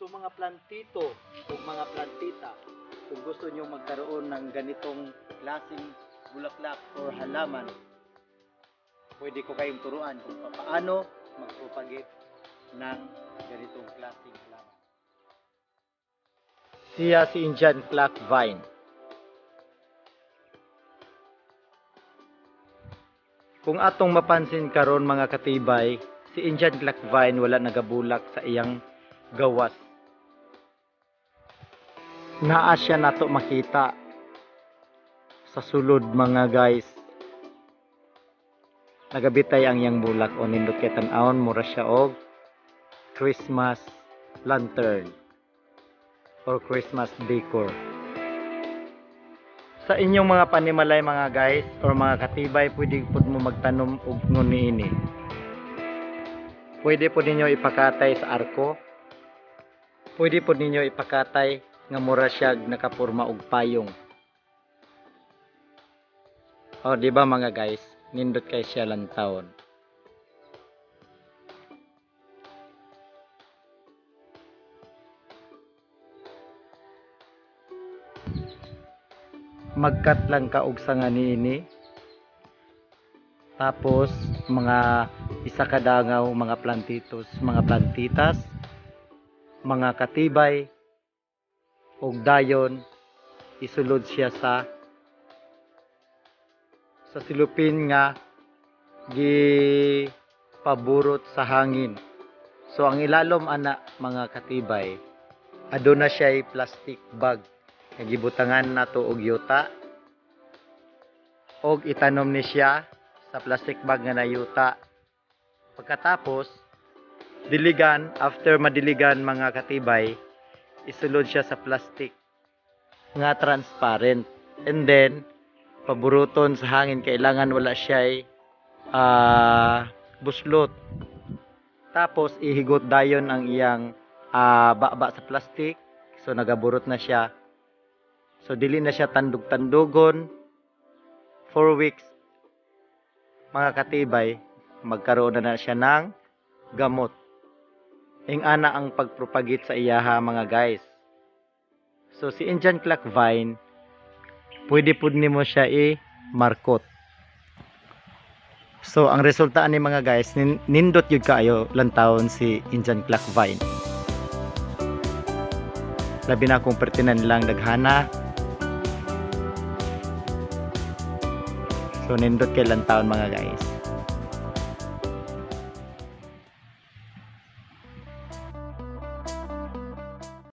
So mga plantito o mga plantita, kung gusto nyo magkaroon ng ganitong klaseng bulaklak or halaman, pwede ko kayong turuan kung paano magpropagate ng ganitong klaseng halaman. Siya si Indian Clock Vine. Kung atong mapansin karon mga katibay, si Indian Clock Vine wala nagabulak sa iyang gawas. Naa siya nato makita sa sulod mga guys. Nagabitay ang iyang bulak o nindot kay tan-awon mura siya og Christmas lantern or Christmas decor. Sa inyong mga panimalay mga guys or mga katibay, pwede po mo magtanom og nguni Pwede po ninyo ipakatay sa arko. Pwede po ninyo ipakatay nga mura siya nakapurma og payong. O, di ba mga guys? Nindot kay siya lang taon. Magkat lang ka og sanga niini. Tapos mga isa kadangaw mga plantitos, mga plantitas, mga katibay ug dayon isulod siya sa sa silupin nga gi paburot sa hangin. So ang ilalom ana mga katibay aduna siya plastic bag nga gibutangan nato og yuta og itanom ni siya sa plastic bag nga nayuta. Pagkatapos diligan after madiligan mga katibay isulod siya sa plastic nga transparent. And then paburuton sa hangin kailangan wala siya ah buslot. Tapos ihigot dayon ang iyang ah, baba sa plastic. So nagaburot na siya. So dili na siya tandog-tandugon 4 weeks mga katibay magkaroon na, na siya ng gamot ing ana ang pagpropagate sa iyaha mga guys. So si Indian Clock Vine pwede pud nimo siya i-markot. So ang resulta ni mga guys nin- nindot yun kaayo lantawon si Indian Clock Vine. Labi na kung pertinan lang daghana so nindot kay lantawon mga guys